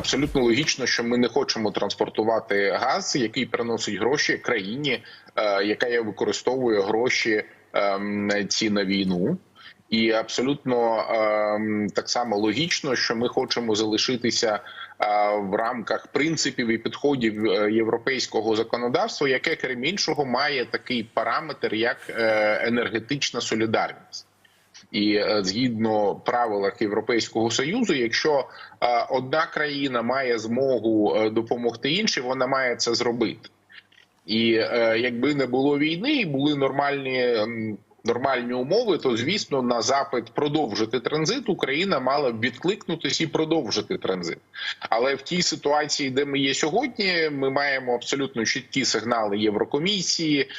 абсолютно логічно, що ми не хочемо транспортувати газ, який приносить гроші країні, е, яка використовує гроші ем, ці на війну. І абсолютно ем, так само логічно, що ми хочемо залишитися е, в рамках принципів і підходів е, європейського законодавства, яке крім іншого має такий параметр, як енергетична солідарність. І е, згідно правилах Європейського союзу, якщо е, одна країна має змогу е, допомогти іншій, вона має це зробити. І якби не було війни, і були нормальні. Нормальні умови, то звісно, на запит продовжити транзит Україна мала б відкликнутися і продовжити транзит. Але в тій ситуації, де ми є сьогодні, ми маємо абсолютно чіткі сигнали Єврокомісії,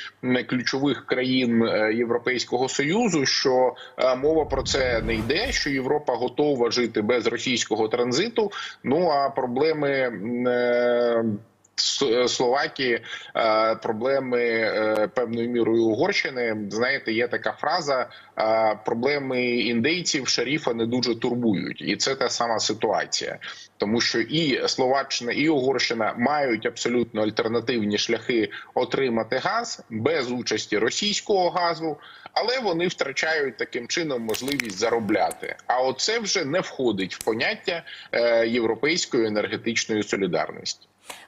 ключових країн е, Європейського союзу, що е, мова про це не йде. Що Європа готова жити без російського транзиту. Ну а проблеми. Е, Словакії е, проблеми е, певною мірою Угорщини. Знаєте, є така фраза: проблеми індейців шаріфа не дуже турбують, і це та сама ситуація, тому що і Словаччина, і Угорщина мають абсолютно альтернативні шляхи отримати газ без участі російського газу, але вони втрачають таким чином можливість заробляти. А оце вже не входить в поняття європейської енергетичної солідарності.